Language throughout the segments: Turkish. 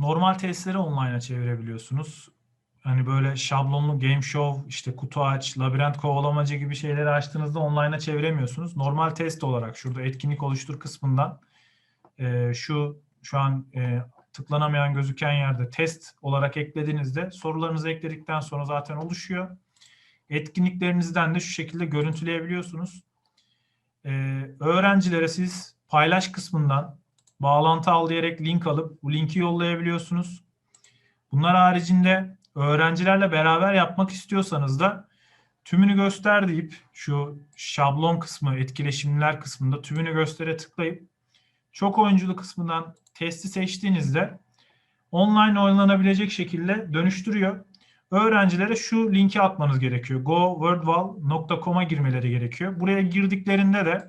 normal testleri online'a çevirebiliyorsunuz. Hani böyle şablonlu game show, işte kutu aç, labirent kovalamacı gibi şeyleri açtığınızda online'a çeviremiyorsunuz. Normal test olarak şurada etkinlik oluştur kısmından e, şu şu an e, tıklanamayan gözüken yerde test olarak eklediğinizde sorularınızı ekledikten sonra zaten oluşuyor. Etkinliklerinizden de şu şekilde görüntüleyebiliyorsunuz. E, öğrencilere siz paylaş kısmından bağlantı al diyerek link alıp bu linki yollayabiliyorsunuz. Bunlar haricinde öğrencilerle beraber yapmak istiyorsanız da tümünü göster deyip şu şablon kısmı, etkileşimler kısmında tümünü göstere tıklayıp çok oyunculu kısmından testi seçtiğinizde online oynanabilecek şekilde dönüştürüyor. Öğrencilere şu linki atmanız gerekiyor. gowordwall.com'a girmeleri gerekiyor. Buraya girdiklerinde de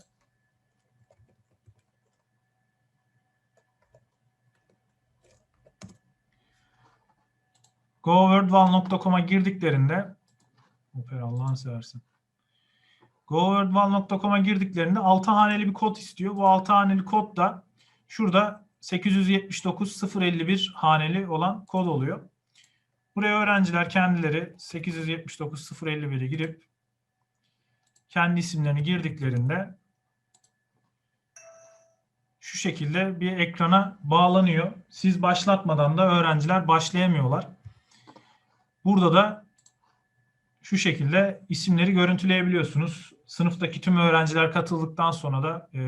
gowordwall.com'a girdiklerinde Opera Allah'ını seversin. gowordwall.com'a girdiklerinde 6 haneli bir kod istiyor. Bu 6 haneli kod da şurada 879 051 haneli olan kod oluyor. Buraya öğrenciler kendileri 879 051'i girip kendi isimlerini girdiklerinde şu şekilde bir ekrana bağlanıyor. Siz başlatmadan da öğrenciler başlayamıyorlar. Burada da şu şekilde isimleri görüntüleyebiliyorsunuz. Sınıftaki tüm öğrenciler katıldıktan sonra da e,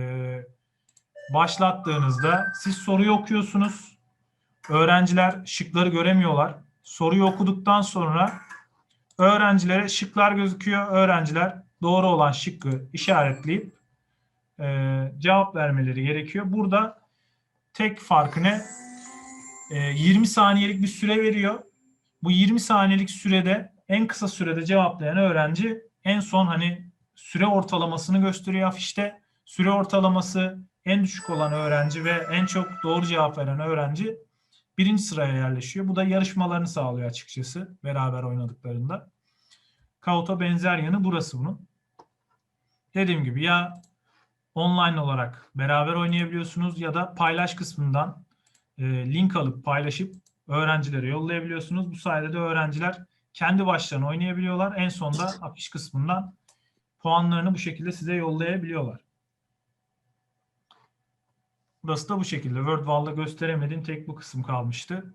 başlattığınızda siz soruyu okuyorsunuz. Öğrenciler şıkları göremiyorlar. Soruyu okuduktan sonra öğrencilere şıklar gözüküyor. Öğrenciler doğru olan şıkkı işaretleyip e, cevap vermeleri gerekiyor. Burada tek farkı ne? E, 20 saniyelik bir süre veriyor. Bu 20 saniyelik sürede en kısa sürede cevaplayan öğrenci en son hani süre ortalamasını gösteriyor afişte. Süre ortalaması en düşük olan öğrenci ve en çok doğru cevap veren öğrenci birinci sıraya yerleşiyor. Bu da yarışmalarını sağlıyor açıkçası beraber oynadıklarında. Kahoot'a benzer yanı burası bunun. Dediğim gibi ya online olarak beraber oynayabiliyorsunuz ya da paylaş kısmından e, link alıp paylaşıp öğrencilere yollayabiliyorsunuz. Bu sayede de öğrenciler kendi başlarına oynayabiliyorlar. En sonda afiş kısmından puanlarını bu şekilde size yollayabiliyorlar. Burası da bu şekilde. WordWall'da gösteremediğim tek bu kısım kalmıştı.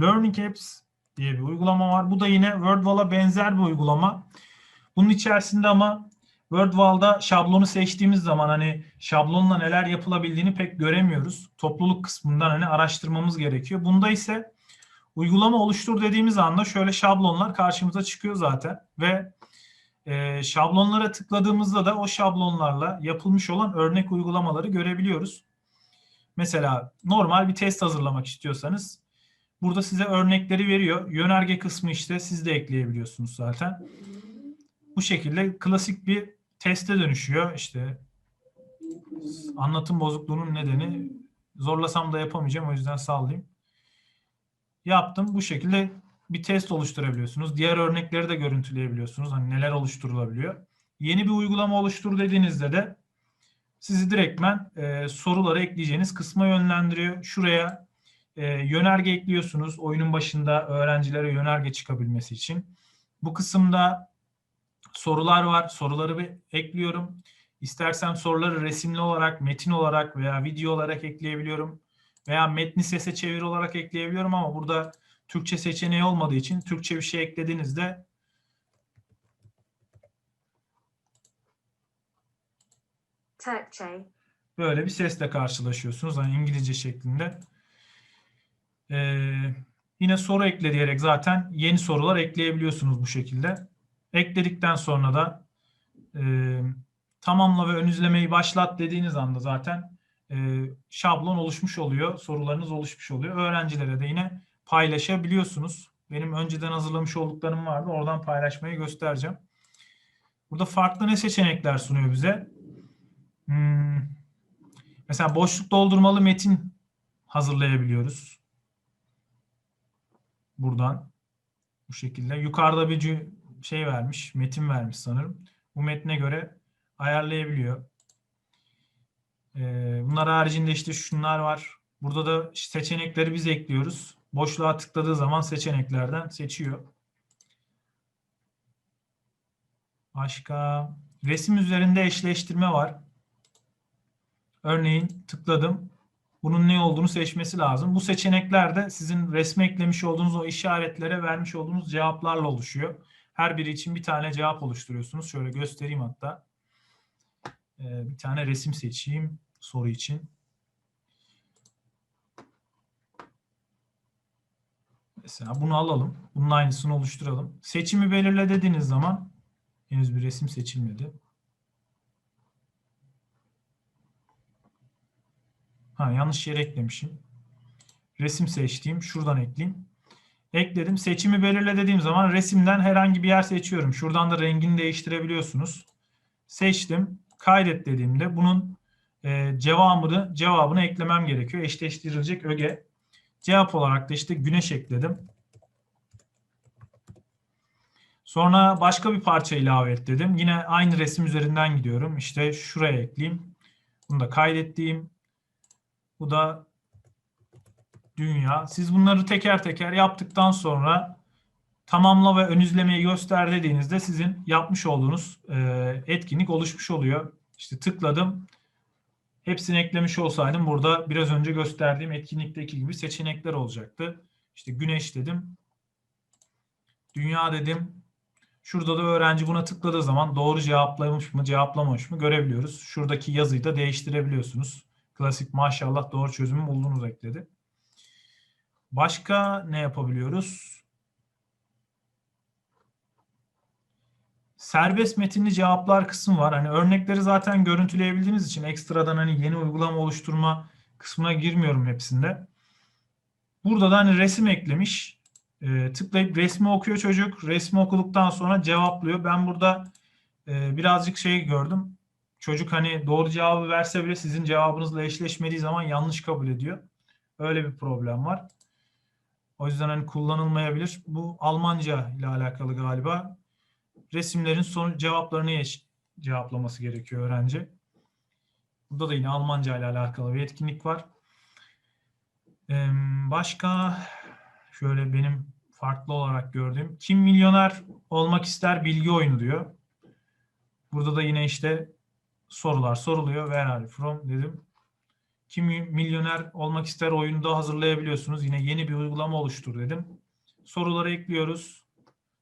Learning Apps diye bir uygulama var. Bu da yine WordWall'a benzer bir uygulama. Bunun içerisinde ama WordWall'da şablonu seçtiğimiz zaman hani şablonla neler yapılabildiğini pek göremiyoruz. Topluluk kısmından hani araştırmamız gerekiyor. Bunda ise uygulama oluştur dediğimiz anda şöyle şablonlar karşımıza çıkıyor zaten ve e, şablonlara tıkladığımızda da o şablonlarla yapılmış olan örnek uygulamaları görebiliyoruz. Mesela normal bir test hazırlamak istiyorsanız burada size örnekleri veriyor. Yönerge kısmı işte siz de ekleyebiliyorsunuz zaten. Bu şekilde klasik bir teste dönüşüyor. İşte anlatım bozukluğunun nedeni zorlasam da yapamayacağım o yüzden sallayayım. Yaptım. Bu şekilde bir test oluşturabiliyorsunuz. Diğer örnekleri de görüntüleyebiliyorsunuz. Hani neler oluşturulabiliyor. Yeni bir uygulama oluştur dediğinizde de sizi direktmen e, soruları ekleyeceğiniz kısma yönlendiriyor. Şuraya e, yönerge ekliyorsunuz. Oyunun başında öğrencilere yönerge çıkabilmesi için. Bu kısımda sorular var. Soruları bir ekliyorum. İstersem soruları resimli olarak, metin olarak veya video olarak ekleyebiliyorum. Veya metni sese çevir olarak ekleyebiliyorum ama burada Türkçe seçeneği olmadığı için Türkçe bir şey eklediğinizde Türkçe. böyle bir sesle karşılaşıyorsunuz. Hani İngilizce şeklinde. Ee, yine soru ekle diyerek zaten yeni sorular ekleyebiliyorsunuz bu şekilde. Ekledikten sonra da e, tamamla ve ön izlemeyi başlat dediğiniz anda zaten e, şablon oluşmuş oluyor. Sorularınız oluşmuş oluyor. Öğrencilere de yine paylaşabiliyorsunuz. Benim önceden hazırlamış olduklarım vardı. Oradan paylaşmayı göstereceğim. Burada farklı ne seçenekler sunuyor bize? Hmm, mesela boşluk doldurmalı metin hazırlayabiliyoruz. Buradan bu şekilde. Yukarıda bir şey vermiş, metin vermiş sanırım. Bu metne göre ayarlayabiliyor. Ee, bunlar haricinde işte şunlar var. Burada da seçenekleri biz ekliyoruz. Boşluğa tıkladığı zaman seçeneklerden seçiyor. Başka resim üzerinde eşleştirme var. Örneğin tıkladım. Bunun ne olduğunu seçmesi lazım. Bu seçenekler de sizin resme eklemiş olduğunuz o işaretlere vermiş olduğunuz cevaplarla oluşuyor. Her biri için bir tane cevap oluşturuyorsunuz. Şöyle göstereyim hatta. Ee, bir tane resim seçeyim soru için. Mesela bunu alalım. Bunun aynısını oluşturalım. Seçimi belirle dediğiniz zaman henüz bir resim seçilmedi. Ha yanlış yere eklemişim. Resim seçtiğim. Şuradan ekleyeyim. Ekledim. Seçimi belirle dediğim zaman resimden herhangi bir yer seçiyorum. Şuradan da rengini değiştirebiliyorsunuz. Seçtim. Kaydet dediğimde bunun e, cevabını cevabını eklemem gerekiyor. Eşleştirilecek öge. Cevap olarak da işte güneş ekledim. Sonra başka bir parça ilave et dedim. Yine aynı resim üzerinden gidiyorum. İşte şuraya ekleyeyim. Bunu da kaydettiğim. Bu da dünya. Siz bunları teker teker yaptıktan sonra tamamla ve ön izlemeyi göster dediğinizde sizin yapmış olduğunuz e, etkinlik oluşmuş oluyor. İşte tıkladım. Hepsini eklemiş olsaydım burada biraz önce gösterdiğim etkinlikteki gibi seçenekler olacaktı. İşte güneş dedim. Dünya dedim. Şurada da öğrenci buna tıkladığı zaman doğru cevaplamış mı cevaplamamış mı görebiliyoruz. Şuradaki yazıyı da değiştirebiliyorsunuz. Klasik maşallah doğru çözümü buldunuz ekledi. Başka ne yapabiliyoruz? Serbest metinli cevaplar kısmı var. Hani örnekleri zaten görüntüleyebildiğiniz için ekstradan hani yeni uygulama oluşturma kısmına girmiyorum hepsinde. Burada da hani resim eklemiş. Ee, tıklayıp resmi okuyor çocuk. Resmi okuduktan sonra cevaplıyor. Ben burada e, birazcık şey gördüm. Çocuk hani doğru cevabı verse bile sizin cevabınızla eşleşmediği zaman yanlış kabul ediyor. Öyle bir problem var. O yüzden hani kullanılmayabilir. Bu Almanca ile alakalı galiba. Resimlerin son cevaplarını cevaplaması gerekiyor öğrenci. Burada da yine Almanca ile alakalı bir etkinlik var. Ee, başka şöyle benim farklı olarak gördüğüm kim milyoner olmak ister bilgi oyunu diyor. Burada da yine işte sorular soruluyor. Where are you from dedim. Kim milyoner olmak ister oyunu da hazırlayabiliyorsunuz. Yine yeni bir uygulama oluştur dedim. Soruları ekliyoruz.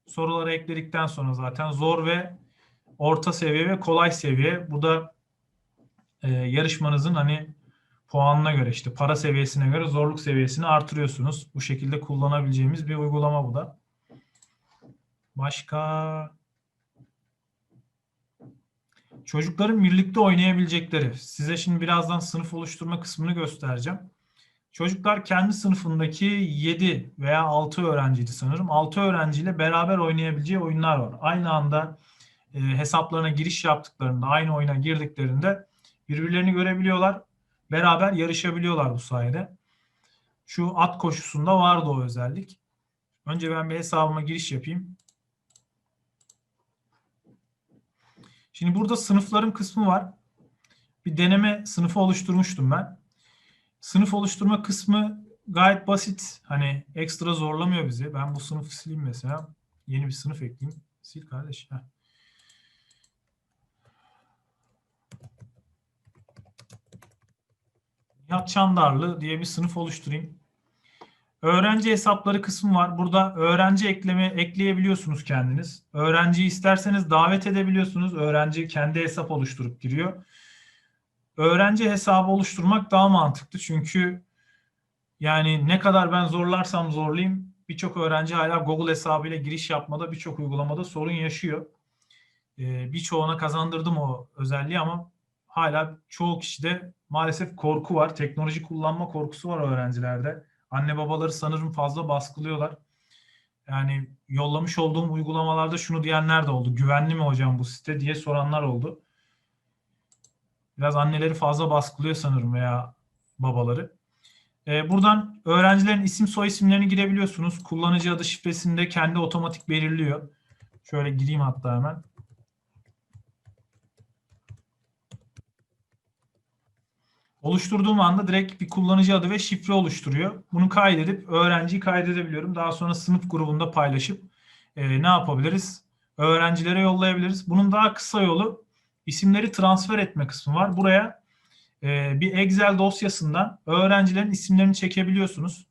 Soruları ekledikten sonra zaten zor ve orta seviye ve kolay seviye. Bu da e, yarışmanızın hani puanına göre işte para seviyesine göre zorluk seviyesini artırıyorsunuz. Bu şekilde kullanabileceğimiz bir uygulama bu da. Başka Çocukların birlikte oynayabilecekleri. Size şimdi birazdan sınıf oluşturma kısmını göstereceğim. Çocuklar kendi sınıfındaki 7 veya 6 öğrenciydi sanırım. 6 öğrenciyle beraber oynayabileceği oyunlar var. Aynı anda e, hesaplarına giriş yaptıklarında, aynı oyuna girdiklerinde birbirlerini görebiliyorlar. Beraber yarışabiliyorlar bu sayede. Şu at koşusunda vardı o özellik. Önce ben bir hesabıma giriş yapayım. Şimdi burada sınıfların kısmı var. Bir deneme sınıfı oluşturmuştum ben. Sınıf oluşturma kısmı gayet basit. Hani ekstra zorlamıyor bizi. Ben bu sınıfı sileyim mesela. Yeni bir sınıf ekleyeyim. Sil kardeş. Heh. Nihat Çandarlı diye bir sınıf oluşturayım. Öğrenci hesapları kısmı var. Burada öğrenci ekleme ekleyebiliyorsunuz kendiniz. Öğrenciyi isterseniz davet edebiliyorsunuz. Öğrenci kendi hesap oluşturup giriyor. Öğrenci hesabı oluşturmak daha mantıklı çünkü yani ne kadar ben zorlarsam zorlayayım birçok öğrenci hala Google hesabıyla giriş yapmada birçok uygulamada sorun yaşıyor. Ee, birçoğuna kazandırdım o özelliği ama hala çoğu kişide maalesef korku var. Teknoloji kullanma korkusu var öğrencilerde. Anne babaları sanırım fazla baskılıyorlar. Yani yollamış olduğum uygulamalarda şunu diyenler de oldu. Güvenli mi hocam bu site diye soranlar oldu. Biraz anneleri fazla baskılıyor sanırım veya babaları. Ee, buradan öğrencilerin isim soy isimlerini girebiliyorsunuz. Kullanıcı adı şifresini de kendi otomatik belirliyor. Şöyle gireyim hatta hemen. Oluşturduğum anda direkt bir kullanıcı adı ve şifre oluşturuyor. Bunu kaydedip öğrenciyi kaydedebiliyorum. Daha sonra sınıf grubunda paylaşıp e, ne yapabiliriz? Öğrencilere yollayabiliriz. Bunun daha kısa yolu isimleri transfer etme kısmı var. Buraya e, bir Excel dosyasından öğrencilerin isimlerini çekebiliyorsunuz.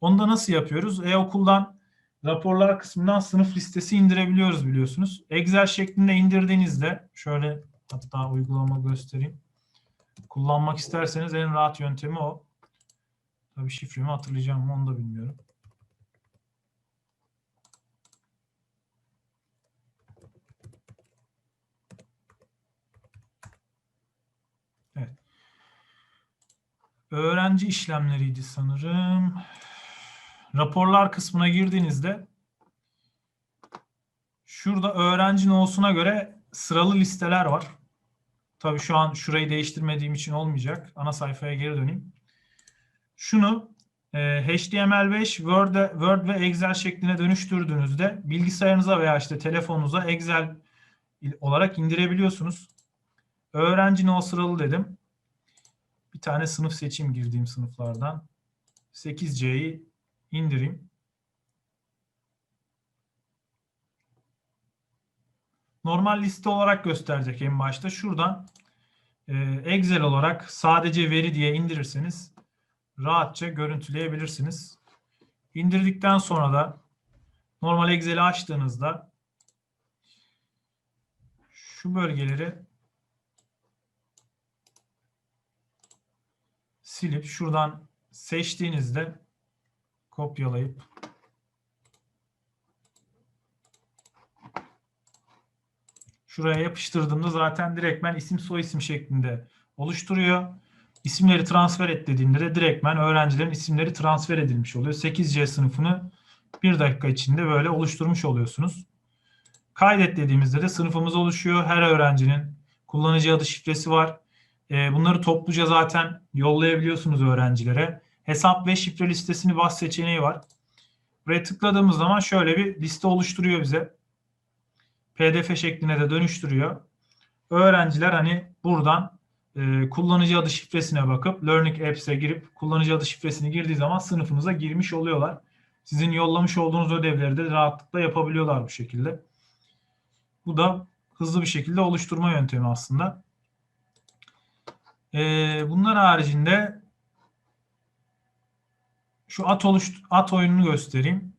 Onu da nasıl yapıyoruz? E-okuldan raporlar kısmından sınıf listesi indirebiliyoruz biliyorsunuz. Excel şeklinde indirdiğinizde şöyle hatta uygulama göstereyim. Kullanmak isterseniz en rahat yöntemi o. Tabii şifremi hatırlayacağım mı onu da bilmiyorum. Evet. Öğrenci işlemleriydi sanırım. Raporlar kısmına girdiğinizde şurada öğrenci nosuna göre sıralı listeler var. Tabii şu an şurayı değiştirmediğim için olmayacak. Ana sayfaya geri döneyim. Şunu e, HTML5, Word, Word ve Excel şekline dönüştürdüğünüzde bilgisayarınıza veya işte telefonunuza Excel olarak indirebiliyorsunuz. Öğrenci no sıralı dedim. Bir tane sınıf seçeyim girdiğim sınıflardan. 8C'yi indireyim. Normal liste olarak gösterecek en başta. Şuradan e, Excel olarak sadece veri diye indirirseniz rahatça görüntüleyebilirsiniz. İndirdikten sonra da normal Excel'i açtığınızda şu bölgeleri silip şuradan seçtiğinizde kopyalayıp şuraya yapıştırdığımda zaten direktmen isim soy isim şeklinde oluşturuyor. İsimleri transfer et dediğimde de direktmen öğrencilerin isimleri transfer edilmiş oluyor. 8C sınıfını bir dakika içinde böyle oluşturmuş oluyorsunuz. Kaydet dediğimizde de sınıfımız oluşuyor. Her öğrencinin kullanıcı adı şifresi var. Ee, bunları topluca zaten yollayabiliyorsunuz öğrencilere. Hesap ve şifre listesini bas seçeneği var. Buraya tıkladığımız zaman şöyle bir liste oluşturuyor bize. PDF şekline de dönüştürüyor. Öğrenciler hani buradan e, kullanıcı adı şifresine bakıp Learning Apps'e girip kullanıcı adı şifresini girdiği zaman sınıfınıza girmiş oluyorlar. Sizin yollamış olduğunuz ödevleri de rahatlıkla yapabiliyorlar bu şekilde. Bu da hızlı bir şekilde oluşturma yöntemi aslında. E, bunlar haricinde şu at, oluş, at oyununu göstereyim.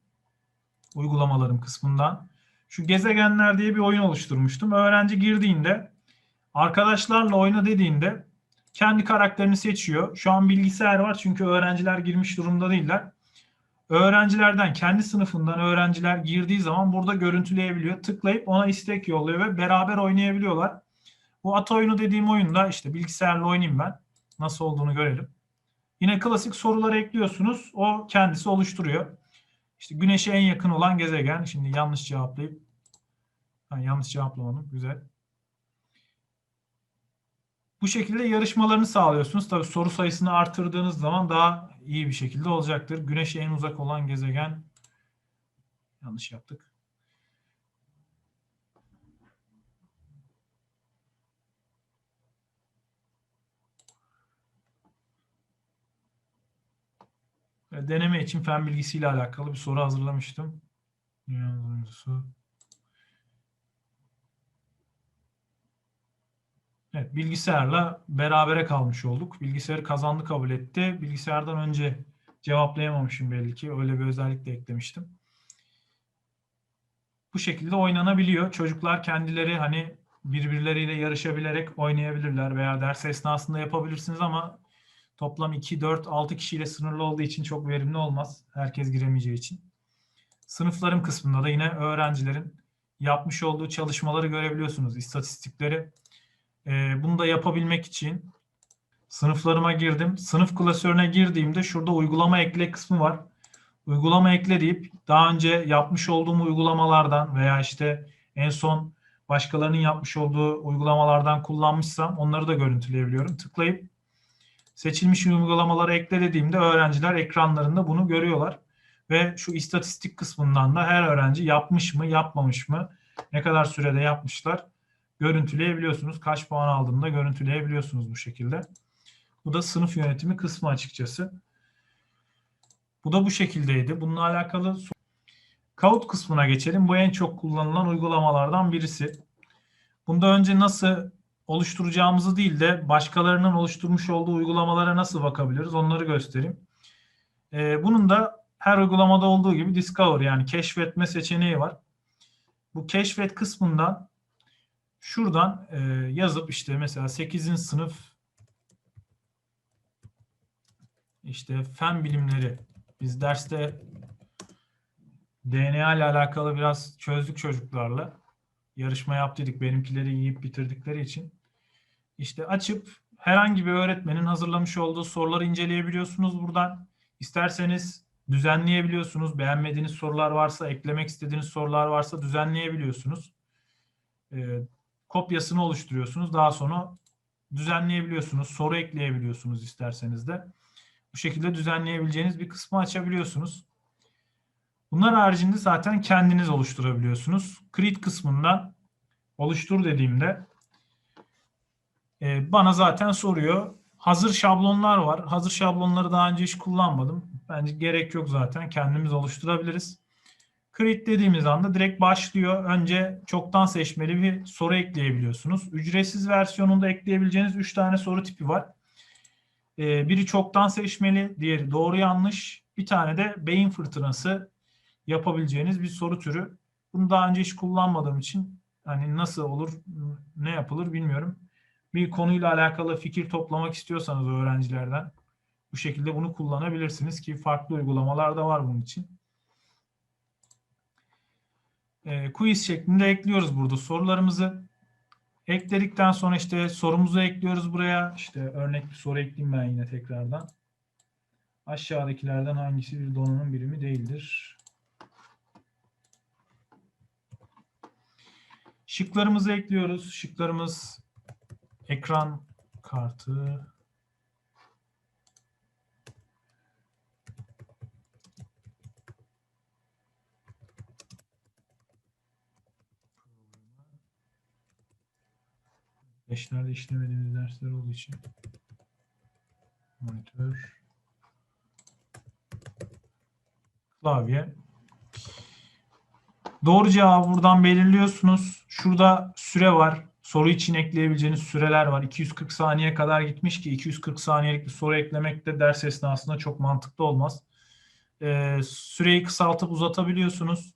Uygulamalarım kısmından. Şu gezegenler diye bir oyun oluşturmuştum. Öğrenci girdiğinde arkadaşlarla oyna dediğinde kendi karakterini seçiyor. Şu an bilgisayar var çünkü öğrenciler girmiş durumda değiller. Öğrencilerden kendi sınıfından öğrenciler girdiği zaman burada görüntüleyebiliyor. Tıklayıp ona istek yolluyor ve beraber oynayabiliyorlar. Bu at oyunu dediğim oyunda işte bilgisayarla oynayayım ben. Nasıl olduğunu görelim. Yine klasik soruları ekliyorsunuz. O kendisi oluşturuyor. İşte güneşe en yakın olan gezegen. Şimdi yanlış cevaplayıp ben yanlış cevaplamadım. Güzel. Bu şekilde yarışmalarını sağlıyorsunuz. Tabii soru sayısını artırdığınız zaman daha iyi bir şekilde olacaktır. Güneşe en uzak olan gezegen yanlış yaptık. Deneme için fen bilgisiyle alakalı bir soru hazırlamıştım. Dünyanın. Evet, bilgisayarla berabere kalmış olduk. Bilgisayarı kazandı kabul etti. Bilgisayardan önce cevaplayamamışım belli ki. Öyle bir özellik de eklemiştim. Bu şekilde oynanabiliyor. Çocuklar kendileri hani birbirleriyle yarışabilerek oynayabilirler veya ders esnasında yapabilirsiniz ama toplam 2, 4, 6 kişiyle sınırlı olduğu için çok verimli olmaz. Herkes giremeyeceği için. Sınıflarım kısmında da yine öğrencilerin yapmış olduğu çalışmaları görebiliyorsunuz. İstatistikleri ee, bunu da yapabilmek için sınıflarıma girdim. Sınıf klasörüne girdiğimde şurada uygulama ekle kısmı var. Uygulama ekle deyip daha önce yapmış olduğum uygulamalardan veya işte en son başkalarının yapmış olduğu uygulamalardan kullanmışsam onları da görüntüleyebiliyorum. Tıklayıp seçilmiş uygulamaları ekle dediğimde öğrenciler ekranlarında bunu görüyorlar. Ve şu istatistik kısmından da her öğrenci yapmış mı, yapmamış mı, ne kadar sürede yapmışlar görüntüleyebiliyorsunuz. Kaç puan aldığında görüntüleyebiliyorsunuz bu şekilde. Bu da sınıf yönetimi kısmı açıkçası. Bu da bu şekildeydi. Bununla alakalı Kahoot kısmına geçelim. Bu en çok kullanılan uygulamalardan birisi. Bunda önce nasıl oluşturacağımızı değil de başkalarının oluşturmuş olduğu uygulamalara nasıl bakabiliriz onları göstereyim. Ee, bunun da her uygulamada olduğu gibi Discover yani keşfetme seçeneği var. Bu keşfet kısmından şuradan e, yazıp işte mesela 8. sınıf işte fen bilimleri biz derste DNA ile alakalı biraz çözdük çocuklarla. Yarışma yaptıydık benimkileri yiyip bitirdikleri için. İşte açıp herhangi bir öğretmenin hazırlamış olduğu soruları inceleyebiliyorsunuz buradan. İsterseniz düzenleyebiliyorsunuz. Beğenmediğiniz sorular varsa, eklemek istediğiniz sorular varsa düzenleyebiliyorsunuz. Ee, kopyasını oluşturuyorsunuz. Daha sonra düzenleyebiliyorsunuz. Soru ekleyebiliyorsunuz isterseniz de. Bu şekilde düzenleyebileceğiniz bir kısmı açabiliyorsunuz. Bunlar haricinde zaten kendiniz oluşturabiliyorsunuz. Create kısmından oluştur dediğimde e, bana zaten soruyor. Hazır şablonlar var. Hazır şablonları daha önce hiç kullanmadım. Bence gerek yok zaten. Kendimiz oluşturabiliriz. Create dediğimiz anda direkt başlıyor. Önce çoktan seçmeli bir soru ekleyebiliyorsunuz. Ücretsiz versiyonunda ekleyebileceğiniz 3 tane soru tipi var. Ee, biri çoktan seçmeli, diğeri doğru yanlış. Bir tane de beyin fırtınası yapabileceğiniz bir soru türü. Bunu daha önce hiç kullanmadığım için hani nasıl olur, ne yapılır bilmiyorum. Bir konuyla alakalı fikir toplamak istiyorsanız öğrencilerden bu şekilde bunu kullanabilirsiniz ki farklı uygulamalar da var bunun için. E, quiz şeklinde ekliyoruz burada sorularımızı. Ekledikten sonra işte sorumuzu ekliyoruz buraya. İşte örnek bir soru ekleyeyim ben yine tekrardan. Aşağıdakilerden hangisi bir donanım birimi değildir? Şıklarımızı ekliyoruz. Şıklarımız ekran kartı, Beşlerde işlemediğimiz dersler olduğu için monitör klavye doğru cevabı buradan belirliyorsunuz. Şurada süre var. Soru için ekleyebileceğiniz süreler var. 240 saniye kadar gitmiş ki 240 saniyelik bir soru eklemek de ders esnasında çok mantıklı olmaz. Ee, süreyi kısaltıp uzatabiliyorsunuz.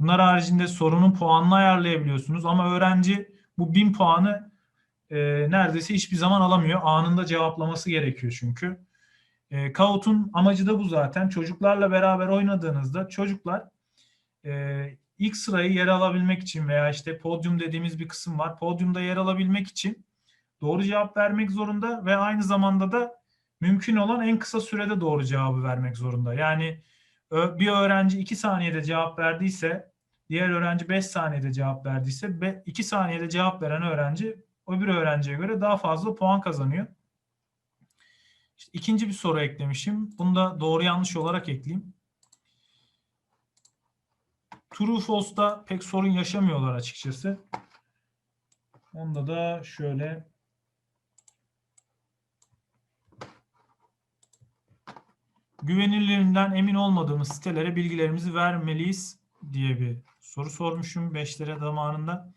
Bunlar haricinde sorunun puanını ayarlayabiliyorsunuz ama öğrenci bu 1000 puanı e, neredeyse hiçbir zaman alamıyor. Anında cevaplaması gerekiyor çünkü. E, Kahoot'un amacı da bu zaten. Çocuklarla beraber oynadığınızda çocuklar e, ilk sırayı yer alabilmek için veya işte podyum dediğimiz bir kısım var. Podyumda yer alabilmek için doğru cevap vermek zorunda ve aynı zamanda da mümkün olan en kısa sürede doğru cevabı vermek zorunda. Yani bir öğrenci 2 saniyede cevap verdiyse diğer öğrenci 5 saniyede cevap verdiyse 2 saniyede cevap veren öğrenci öbür öğrenciye göre daha fazla puan kazanıyor. İşte ikinci bir soru eklemişim. Bunu da doğru yanlış olarak ekleyeyim. True pek sorun yaşamıyorlar açıkçası. Onda da şöyle güvenilirliğinden emin olmadığımız sitelere bilgilerimizi vermeliyiz diye bir soru sormuşum 5'lere zamanında.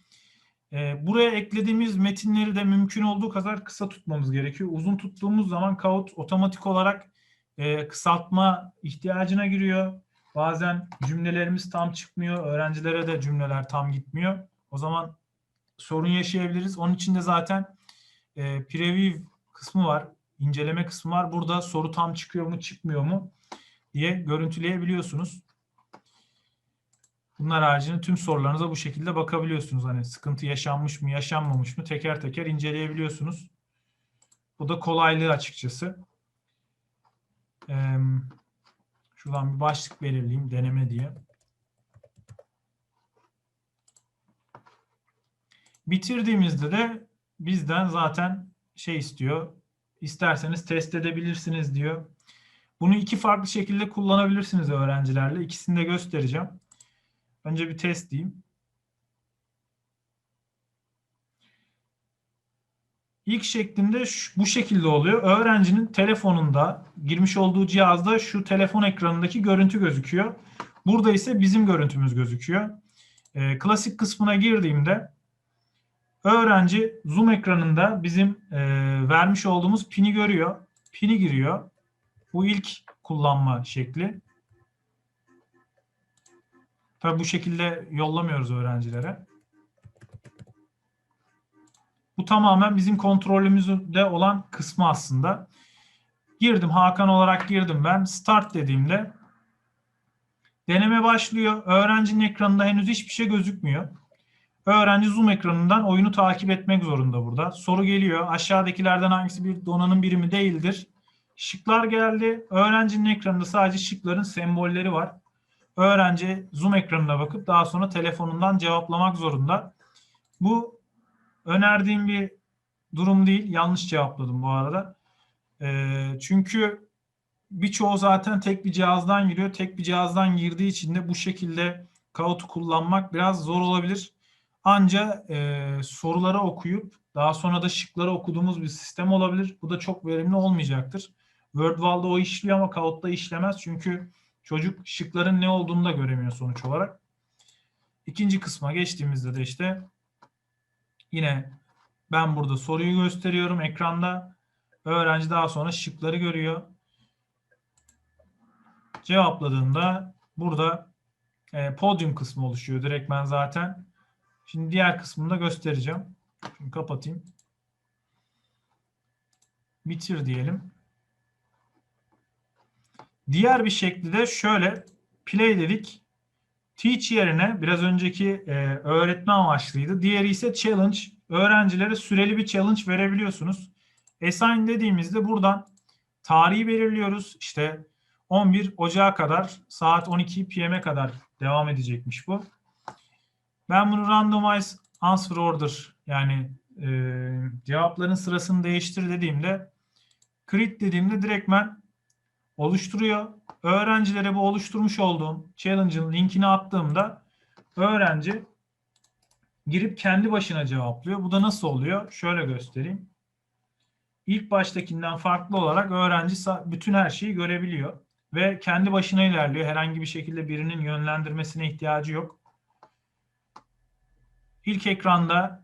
Ee, buraya eklediğimiz metinleri de mümkün olduğu kadar kısa tutmamız gerekiyor. Uzun tuttuğumuz zaman Kahoot otomatik olarak e, kısaltma ihtiyacına giriyor. Bazen cümlelerimiz tam çıkmıyor. Öğrencilere de cümleler tam gitmiyor. O zaman sorun yaşayabiliriz. Onun için de zaten e, preview kısmı var. inceleme kısmı var. Burada soru tam çıkıyor mu çıkmıyor mu diye görüntüleyebiliyorsunuz. Bunlar haricinde tüm sorularınıza bu şekilde bakabiliyorsunuz. Hani sıkıntı yaşanmış mı, yaşanmamış mı teker teker inceleyebiliyorsunuz. Bu da kolaylığı açıkçası. Ee, şuradan bir başlık belirleyeyim deneme diye. Bitirdiğimizde de bizden zaten şey istiyor. İsterseniz test edebilirsiniz diyor. Bunu iki farklı şekilde kullanabilirsiniz öğrencilerle. İkisini de göstereceğim. Önce bir test diyeyim. İlk şeklinde bu şekilde oluyor. Öğrencinin telefonunda girmiş olduğu cihazda şu telefon ekranındaki görüntü gözüküyor. Burada ise bizim görüntümüz gözüküyor. Ee, klasik kısmına girdiğimde öğrenci Zoom ekranında bizim e, vermiş olduğumuz pini görüyor. Pini giriyor. Bu ilk kullanma şekli. Tabii bu şekilde yollamıyoruz öğrencilere. Bu tamamen bizim kontrolümüzde olan kısmı aslında. Girdim Hakan olarak girdim ben. Start dediğimde deneme başlıyor. Öğrencinin ekranında henüz hiçbir şey gözükmüyor. Öğrenci Zoom ekranından oyunu takip etmek zorunda burada. Soru geliyor. Aşağıdakilerden hangisi bir donanım birimi değildir? Şıklar geldi. Öğrencinin ekranında sadece şıkların sembolleri var. Öğrenci Zoom ekranına bakıp daha sonra telefonundan cevaplamak zorunda. Bu önerdiğim bir durum değil. Yanlış cevapladım bu arada. Ee, çünkü birçoğu zaten tek bir cihazdan giriyor. Tek bir cihazdan girdiği için de bu şekilde Kahoot'u kullanmak biraz zor olabilir. Anca e, soruları okuyup daha sonra da şıkları okuduğumuz bir sistem olabilir. Bu da çok verimli olmayacaktır. WordWall'da o işliyor ama Kahoot'ta işlemez. Çünkü çocuk şıkların ne olduğunu da göremiyor sonuç olarak. İkinci kısma geçtiğimizde de işte yine ben burada soruyu gösteriyorum ekranda. Öğrenci daha sonra şıkları görüyor. Cevapladığında burada e, podyum kısmı oluşuyor direkt ben zaten. Şimdi diğer kısmını da göstereceğim. Şimdi kapatayım. Bitir diyelim. Diğer bir şekli de şöyle play dedik. Teach yerine biraz önceki e, öğretme amaçlıydı. Diğeri ise challenge. Öğrencilere süreli bir challenge verebiliyorsunuz. Assign dediğimizde buradan tarihi belirliyoruz. İşte 11 Ocağı kadar saat 12 PM'e kadar devam edecekmiş bu. Ben bunu randomize answer order yani e, cevapların sırasını değiştir dediğimde create dediğimde direktmen oluşturuyor. Öğrencilere bu oluşturmuş olduğum challenge'ın linkini attığımda öğrenci girip kendi başına cevaplıyor. Bu da nasıl oluyor? Şöyle göstereyim. İlk baştakinden farklı olarak öğrenci bütün her şeyi görebiliyor ve kendi başına ilerliyor. Herhangi bir şekilde birinin yönlendirmesine ihtiyacı yok. İlk ekranda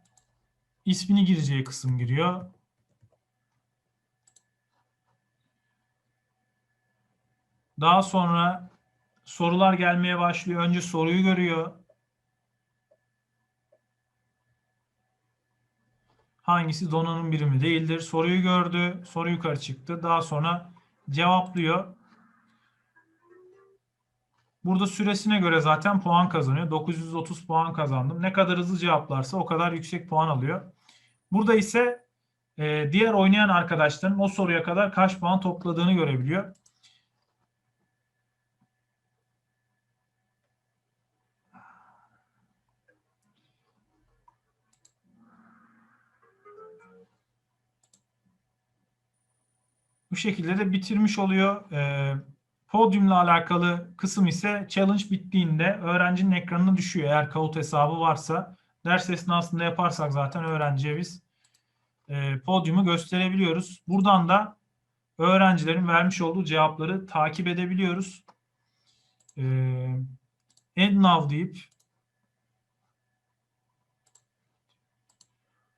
ismini gireceği kısım giriyor. Daha sonra sorular gelmeye başlıyor. Önce soruyu görüyor. Hangisi donanım birimi değildir? Soruyu gördü. Soru yukarı çıktı. Daha sonra cevaplıyor. Burada süresine göre zaten puan kazanıyor. 930 puan kazandım. Ne kadar hızlı cevaplarsa o kadar yüksek puan alıyor. Burada ise e, diğer oynayan arkadaşların o soruya kadar kaç puan topladığını görebiliyor. Bu şekilde de bitirmiş oluyor. E, Podyumla alakalı kısım ise challenge bittiğinde öğrencinin ekranına düşüyor. Eğer Kahoot hesabı varsa ders esnasında yaparsak zaten öğrenciye biz e, podyumu gösterebiliyoruz. Buradan da öğrencilerin vermiş olduğu cevapları takip edebiliyoruz. E, end now deyip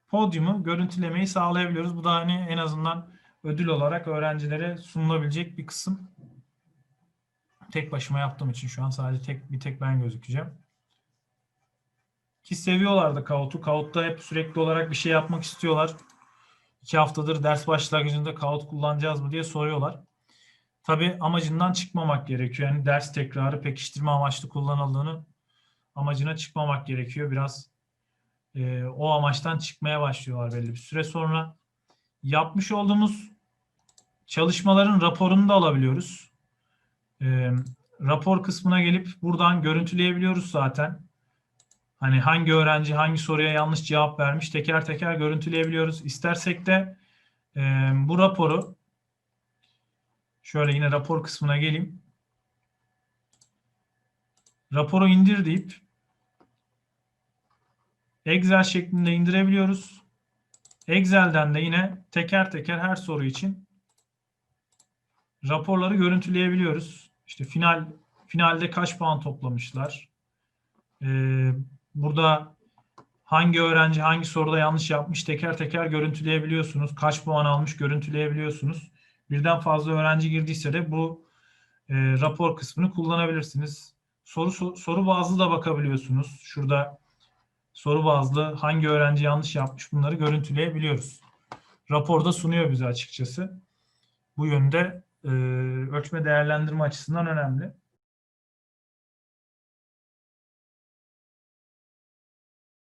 podyumu görüntülemeyi sağlayabiliyoruz. Bu da hani en azından ödül olarak öğrencilere sunulabilecek bir kısım tek başıma yaptığım için şu an sadece tek bir tek ben gözükeceğim. Ki seviyorlar da Kahoot'u. Kahoot'ta hep sürekli olarak bir şey yapmak istiyorlar. İki haftadır ders başlangıcında Kahoot kullanacağız mı diye soruyorlar. Tabi amacından çıkmamak gerekiyor. Yani ders tekrarı pekiştirme amaçlı kullanıldığını amacına çıkmamak gerekiyor. Biraz e, o amaçtan çıkmaya başlıyorlar belli bir süre sonra. Yapmış olduğumuz çalışmaların raporunu da alabiliyoruz. E, rapor kısmına gelip buradan görüntüleyebiliyoruz zaten. Hani hangi öğrenci hangi soruya yanlış cevap vermiş teker teker görüntüleyebiliyoruz. İstersek de e, bu raporu şöyle yine rapor kısmına geleyim. Raporu indir deyip Excel şeklinde indirebiliyoruz. Excel'den de yine teker teker her soru için raporları görüntüleyebiliyoruz. İşte final finalde kaç puan toplamışlar? Ee, burada hangi öğrenci hangi soruda yanlış yapmış teker teker görüntüleyebiliyorsunuz. Kaç puan almış görüntüleyebiliyorsunuz. Birden fazla öğrenci girdiyse de bu e, rapor kısmını kullanabilirsiniz. Soru so- soru bazlı da bakabiliyorsunuz. Şurada soru bazlı hangi öğrenci yanlış yapmış bunları görüntüleyebiliyoruz. Raporda sunuyor bize açıkçası. Bu yönde e, ölçme değerlendirme açısından önemli.